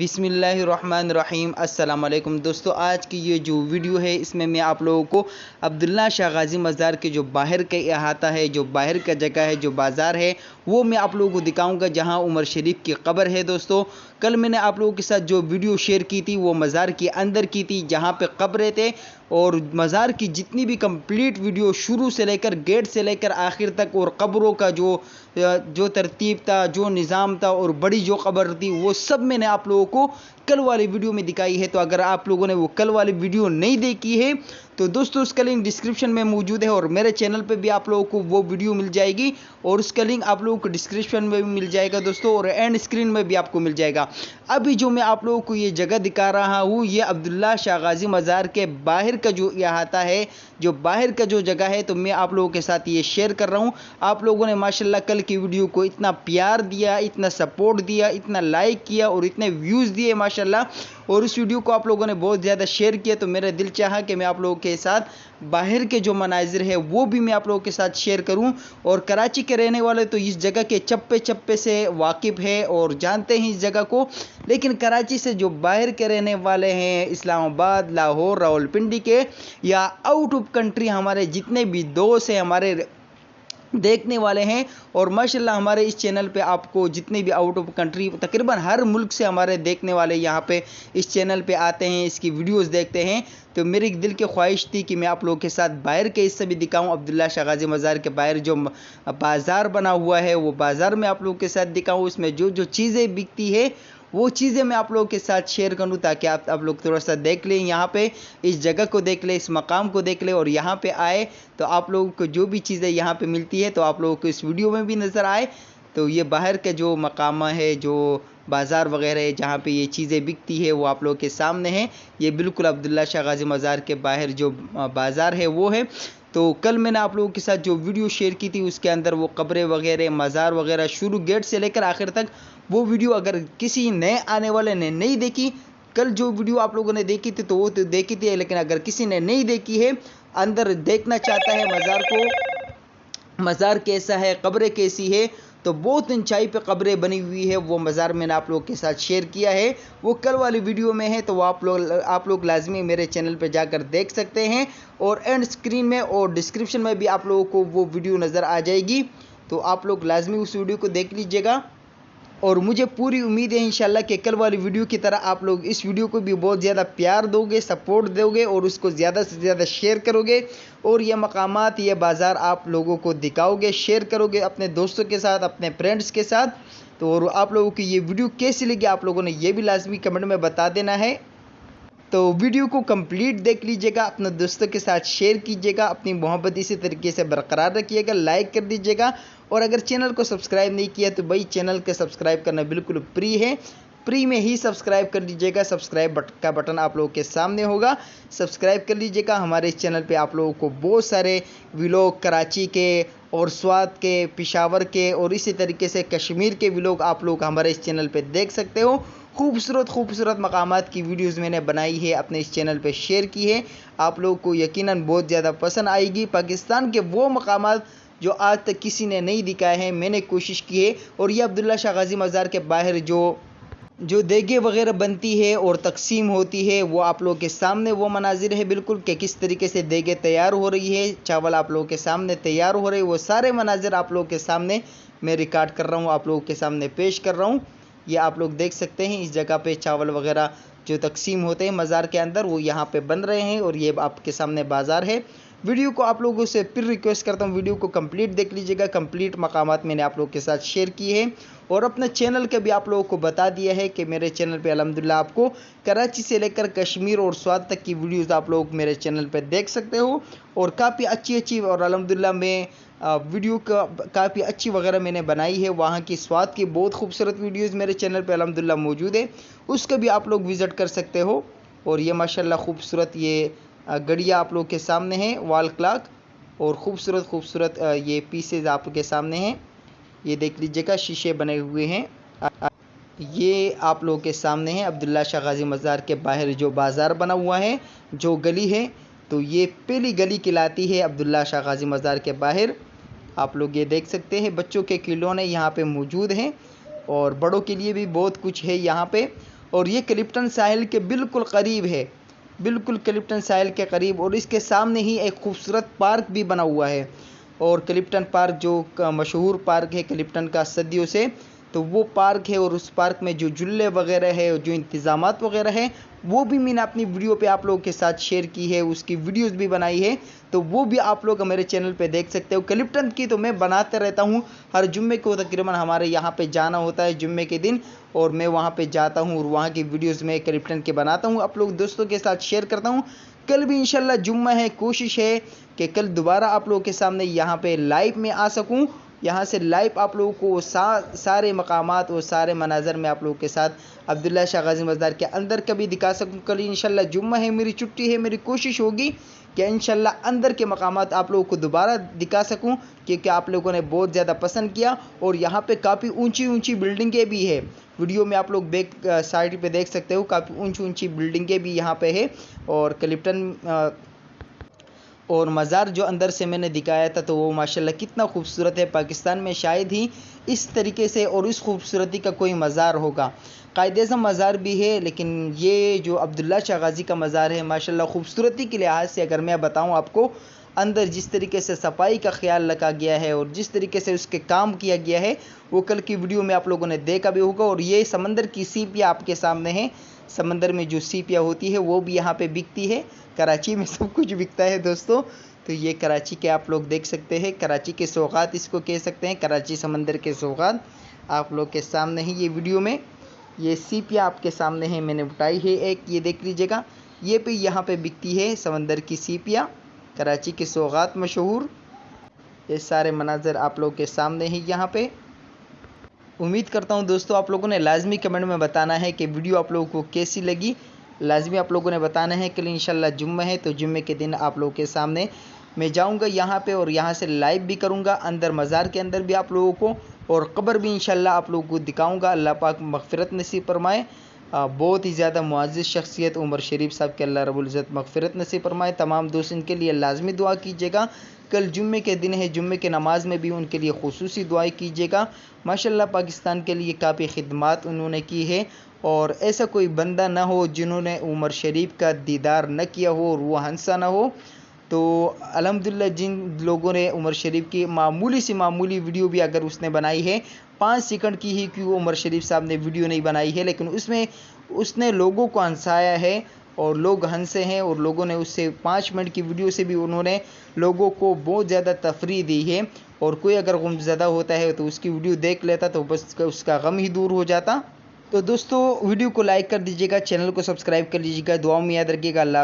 بسم اللہ الرحمن الرحیم۔ السلام علیکم۔ دوستو، آج کی یہ جو ویڈیو ہے، اس میں میں آپ لوگوں کو عبداللہ شاہ غازی مزار کے جو باہر کا احاطہ ہے، جو باہر کا جگہ ہے، جو بازار ہے، وہ میں آپ لوگوں کو دکھاؤں گا، جہاں عمر شریف کی قبر ہے۔ دوستو کل میں نے آپ لوگوں کے ساتھ جو ویڈیو شیئر کی تھی وہ مزار کے اندر کی تھی، جہاں پہ قبریں تھے۔ اور مزار کی جتنی بھی کمپلیٹ ویڈیو شروع سے لے کر گیٹ سے لے کر آخر تک اور قبروں کا جو جو ترتیب تھا، جو نظام تھا اور بڑی جو قبر تھی، وہ سب میں نے آپ لوگوں کو کل والی ویڈیو میں دکھائی ہے۔ تو اگر آپ لوگوں نے وہ کل والی ویڈیو نہیں دیکھی ہے تو دوستو، اس کا لنک ڈسکرپشن میں موجود ہے اور میرے چینل پہ بھی آپ لوگوں کو وہ ویڈیو مل جائے گی اور اس کا لنک آپ لوگوں کو ڈسکرپشن میں بھی مل جائے گا دوستو اور اینڈ اسکرین میں بھی آپ کو مل جائے گا۔ ابھی جو میں آپ لوگوں کو یہ جگہ دکھا رہا ہوں، یہ عبداللہ شاہ غازی مزار کے باہر کا جو احاطہ ہے، جو باہر کا جو جگہ ہے، تو میں آپ لوگوں کے ساتھ یہ شیئر کر رہا ہوں۔ آپ لوگوں نے ماشاءاللہ کل کی ویڈیو کو اتنا پیار دیا، اتنا سپورٹ دیا، اتنا لائک کیا اور اتنے ویوز دیے ماشاءاللہ۔ اور اس ویڈیو کو آپ لوگوں نے بہت زیادہ شیئر کیا، تو میرا دل چاہا کہ میں آپ لوگوں کے ساتھ باہر کے جو مناظر ہے وہ بھی میں آپ لوگوں کے ساتھ شیئر کروں اور کراچی کے رہنے والے تو اس جگہ کے چپے چپے سے واقف ہے اور جانتے ہیں اس جگہ کو، لیکن کراچی سے جو باہر کے رہنے والے ہیں اسلام آباد، لاہور راول پنڈی کے یا آؤٹ آف کنٹری ہمارے جتنے بھی دوست ہیں، ہمارے دیکھنے والے ہیں اور ماشاءاللہ ہمارے اس چینل پہ آپ کو جتنے بھی آؤٹ آف کنٹری تقریباً ہر ملک سے ہمارے دیکھنے والے یہاں پہ اس چینل پہ آتے ہیں، اس کی ویڈیوز دیکھتے ہیں۔ تو میری دل کی خواہش تھی کہ میں آپ لوگوں کے ساتھ باہر کے حصے بھی دکھاؤں۔ عبداللہ شاہ غازی مزار کے باہر جو بازار بنا ہوا ہے، وہ بازار میں آپ لوگوں کے ساتھ دکھاؤں۔ اس میں جو جو چیزیں بکتی ہے وہ چیزیں میں آپ لوگوں کے ساتھ شیئر کروں تاکہ آپ آپ لوگ تھوڑا سا دیکھ لیں یہاں پہ، اس جگہ کو دیکھ لیں، اس مقام کو دیکھ لیں اور یہاں پہ آئے تو آپ لوگوں کو جو بھی چیزیں یہاں پہ ملتی ہے تو آپ لوگوں کو اس ویڈیو میں بھی نظر آئے۔ تو یہ باہر کا جو مقامہ ہے، جو بازار وغیرہ ہے، جہاں پہ یہ چیزیں بکتی ہے وہ آپ لوگوں کے سامنے ہیں۔ یہ بالکل عبداللہ شاہ غازی مزار کے باہر جو بازار ہے، وہ ہے۔ تو کل میں نے آپ لوگوں کے ساتھ جو ویڈیو شیئر کی تھی، اس کے اندر وہ قبریں وغیرہ، مزار وغیرہ شروع گیٹ سے لے کر آخر تک، وہ ویڈیو اگر کسی نئے آنے والے نے نہیں دیکھی، کل جو ویڈیو آپ لوگوں نے دیکھی تھی تو وہ تو دیکھی تھی، لیکن اگر کسی نے نہیں دیکھی ہے، اندر دیکھنا چاہتا ہے مزار کو، مزار کیسا ہے، قبریں کیسی ہے تو بہت انچائی پہ قبریں بنی ہوئی ہے وہ مزار میں نے آپ لوگوں کے ساتھ شیئر کیا ہے۔ وہ کل والی ویڈیو میں ہے، تو وہ آپ لوگ آپ لوگ لازمی میرے چینل پہ جا کر دیکھ سکتے ہیں۔ اور اینڈ اسکرین میں اور ڈسکرپشن میں بھی آپ لوگوں کو وہ ویڈیو نظر آ جائے گی۔ تو آپ لوگ لازمی اس ویڈیو کو دیکھ لیجیے گا۔ اور مجھے پوری امید ہے انشاءاللہ کہ کل والی ویڈیو کی طرح آپ لوگ اس ویڈیو کو بھی بہت زیادہ پیار دو گے، سپورٹ دو گے اور اس کو زیادہ سے زیادہ شیئر کرو گے اور یہ مقامات، یہ بازار آپ لوگوں کو دکھاؤ گے، شیئر کرو گے اپنے دوستوں کے ساتھ، اپنے فرینڈس کے ساتھ۔ تو اور آپ لوگوں کی یہ ویڈیو کیسی لگی آپ لوگوں نے یہ بھی لازمی کمنٹ میں بتا دینا ہے۔ تو ویڈیو کو کمپلیٹ دیکھ لیجیے گا، اپنے دوستوں کے ساتھ شیئر کیجیے گا، اپنی محبت اسی طریقے سے برقرار رکھیے گا، لائک کر دیجیے گا۔ اور اگر چینل کو سبسکرائب نہیں کیا تو بھائی چینل کے سبسکرائب کرنا بالکل پری ہے۔ پری میں ہی سبسکرائب کر لیجیے گا، سبسکرائب کا بٹن آپ لوگوں کے سامنے ہوگا۔ سبسکرائب کر لیجیے گا، ہمارے اس چینل پہ آپ لوگوں کو بہت سارے ویلوگ، کراچی کے اور سوات کے، پشاور کے اور اسی طریقے سے کشمیر کے ویلوگ آپ لوگ ہمارے اس چینل پہ دیکھ سکتے ہو۔ خوبصورت خوبصورت مقامات کی ویڈیوز میں نے بنائی ہے، اپنے اس چینل پہ شیئر کی ہے۔ آپ لوگوں کو یقیناً بہت زیادہ پسند آئے گی۔ پاکستان کے وہ مقامات جو آج تک کسی نے نہیں دکھائے ہیں، میں نے کوشش کی ہے۔ اور یہ عبداللہ شاہ غازی مزار کے باہر جو جو دیگے وغیرہ بنتی ہے اور تقسیم ہوتی ہے، وہ آپ لوگوں کے سامنے وہ مناظر ہے بالکل کہ کس طریقے سے دیگے تیار ہو رہی ہے۔ چاول آپ لوگوں کے سامنے تیار ہو رہے وہ سارے مناظر آپ لوگوں کے سامنے میں ریکارڈ کر رہا ہوں، آپ لوگوں کے سامنے پیش کر رہا ہوں۔ یہ آپ لوگ دیکھ سکتے ہیں، اس جگہ پہ چاول وغیرہ جو تقسیم ہوتے ہیں مزار کے اندر، وہ یہاں پہ بن رہے ہیں اور یہ آپ کے سامنے بازار ہے۔ ویڈیو کو آپ لوگوں سے پھر ریکویسٹ کرتا ہوں، ویڈیو کو کمپلیٹ دیکھ لیجیے گا۔ کمپلیٹ مقامات میں نے آپ لوگوں کے ساتھ شیئر کی ہے۔ اور اپنے چینل کے بھی آپ لوگوں کو بتا دیا ہے کہ میرے چینل پہ الحمدللہ آپ کو کراچی سے لے کر کشمیر اور سواد تک کی ویڈیوز آپ لوگ میرے چینل پہ دیکھ سکتے ہو۔ اور کافی اچھی اچھی اور الحمدللہ میں ویڈیو کا کافی اچھی وغیرہ میں نے بنائی ہے۔ وہاں کی سواد کی بہت خوبصورت ویڈیوز میرے چینل پہ الحمدللہ موجود ہے اس کا بھی آپ لوگ وزٹ کر سکتے ہو۔ اور یہ ماشاءاللہ خوبصورت یہ گڑیا آپ لوگ کے سامنے ہیں، وال کلاک۔ اور خوبصورت خوبصورت یہ پیسز آپ کے سامنے ہیں۔ یہ دیکھ لیجیے گا، شیشے بنے ہوئے ہیں۔ یہ آپ لوگوں کے سامنے ہیں۔ عبداللہ شاہ غازی مزار کے باہر جو بازار بنا ہوا ہے، جو گلی ہے۔ تو یہ پہلی گلی کلاتی ہے عبداللہ شاہ غازی مزار کے باہر۔ آپ لوگ یہ دیکھ سکتے ہیں، بچوں کے کھلونے یہاں پہ موجود ہیں اور بڑوں کے لیے بھی بہت کچھ ہے یہاں پہ۔ اور یہ کلپٹن ساحل کے بالکل قریب ہے، بالکل کلپٹن ساحل کے قریب۔ اور اس کے سامنے ہی ایک خوبصورت پارک بھی بنا ہوا ہے۔ اور کلپٹن پارک جو مشہور پارک ہے کلپٹن کا صدیوں سے، تو وہ پارک ہے اور اس پارک میں جو جلے وغیرہ ہے اور جو انتظامات وغیرہ ہے وہ بھی میں نے اپنی ویڈیو پہ آپ لوگوں کے ساتھ شیئر کی ہے، اس کی ویڈیوز بھی بنائی ہے۔ تو وہ بھی آپ لوگ میرے چینل پہ دیکھ سکتے ہو۔ کلپٹن کی تو میں بناتے رہتا ہوں۔ ہر جمعے کو تقریباً ہمارے یہاں پہ جانا ہوتا ہے جمعے کے دن۔ اور میں وہاں پہ جاتا ہوں اور وہاں کی ویڈیوز میں کلپٹن کے بناتا ہوں۔ آپ لوگ دوستوں کے ساتھ شیئر کرتا ہوں۔ کل بھی انشاءاللہ جمعہ ہے۔ کوشش ہے کہ کل دوبارہ آپ لوگوں کے سامنے یہاں پہ لائیو میں آ سکوں۔ یہاں سے لائیو آپ لوگوں کو سارے مقامات اور سارے مناظر میں آپ لوگوں کے ساتھ عبداللہ شاہ غازی مزدار کے اندر کبھی دکھا سکوں کل انشاءاللہ جمعہ ہے، میری چھٹی ہے، میری کوشش ہوگی کہ انشاءاللہ اندر کے مقامات آپ لوگوں کو دوبارہ دکھا سکوں کیونکہ آپ لوگوں نے بہت زیادہ پسند کیا اور یہاں پہ کافی اونچی اونچی بلڈنگیں بھی ہے ویڈیو میں آپ لوگ بیک سائڈ پہ دیکھ سکتے ہو، کافی اونچی اونچی بلڈنگیں بھی یہاں پہ ہے اور کلپٹن اور مزار جو اندر سے میں نے دکھایا تھا تو وہ ماشاءاللہ کتنا خوبصورت ہے، پاکستان میں شاید ہی اس طریقے سے اور اس خوبصورتی کا کوئی مزار ہوگا۔ قائد اعظم مزار بھی ہے، لیکن یہ جو عبداللہ شاہ غازی کا مزار ہے، ماشاءاللہ خوبصورتی کے لحاظ سے اگر میں بتاؤں آپ کو، اندر جس طریقے سے صفائی کا خیال رکھا گیا ہے اور جس طریقے سے اس کے کام کیا گیا ہے، وہ کل کی ویڈیو میں آپ لوگوں نے دیکھا بھی ہوگا اور یہ سمندر کی سیپیاں آپ کے سامنے ہیں۔ سمندر میں جو سیپیاں ہوتی ہے وہ بھی یہاں پہ بکتی ہے کراچی میں سب کچھ بکتا ہے دوستو۔ تو یہ کراچی کے آپ لوگ دیکھ سکتے ہیں۔ کراچی کے سوغات اس کو کہہ سکتے ہیں۔ کراچی سمندر کے سوغات۔ آپ لوگ کے سامنے ہی یہ ویڈیو میں۔ یہ سیپیاں آپ کے سامنے ہیں، میں نے اٹھائی ہے ایک۔ یہ دیکھ لیجیے گا۔ یہ بھی یہاں پہ بکتی ہے سمندر کی سیپیاں۔ کراچی کے سوغات مشہور۔ یہ سارے مناظر آپ لوگ کے سامنے ہی یہاں پہ۔ امید کرتا ہوں دوستو آپ لوگوں نے لازمی کمنٹ میں بتانا ہے کہ ویڈیو آپ لوگوں کو کیسی لگی۔ لازمی آپ لوگوں نے بتانا ہے کہ انشاءاللہ جمعہ ہے تو جمعہ کے دن آپ لوگوں کے سامنے میں جاؤں گا یہاں پہ اور یہاں سے لائیو بھی کروں گا، اندر مزار کے اندر بھی آپ لوگوں کو اور قبر بھی انشاءاللہ آپ لوگوں کو دکھاؤں گا۔ اللہ پاک مغفرت نصیب فرمائے۔ بہت ہی زیادہ معزز شخصیت عمر شریف صاحب کے اللہ رب العزت مغفرت نصیب فرمائے۔ تمام دوست ان کے لیے لازمی دعا کیجیے گا۔ کل جمعے کے دن ہے، جمعے کے نماز میں بھی ان کے لیے خصوصی دعائیں کیجیے گا۔ ماشاءاللہ پاکستان کے لیے کافی خدمات انہوں نے کی ہے۔ اور ایسا کوئی بندہ نہ ہو جنہوں نے عمر شریف کا دیدار نہ کیا ہو اور وہ ہنسا نہ ہو۔ تو الحمدللہ جن لوگوں نے عمر شریف کی معمولی سی معمولی ویڈیو بھی اگر اس نے بنائی ہے، پانچ سیکنڈ کی ہی کیوں عمر شریف صاحب نے ویڈیو نہیں بنائی ہے، لیکن اس میں اس نے لوگوں کو ہنسایا ہے اور لوگ ہنسے ہیں اور لوگوں نے اس سے پانچ منٹ کی ویڈیو سے بھی انہوں نے لوگوں کو بہت زیادہ تفریح دی ہے۔ اور کوئی اگر غم زدہ ہوتا ہے تو اس کی ویڈیو دیکھ لیتا تو بس اس کا غم ہی دور ہو جاتا۔ تو دوستو، ویڈیو کو لائک کر دیجیے گا، چینل کو سبسکرائب کر لیجیے گا۔ دعاؤں میں یاد رکھیے گا۔ اللہ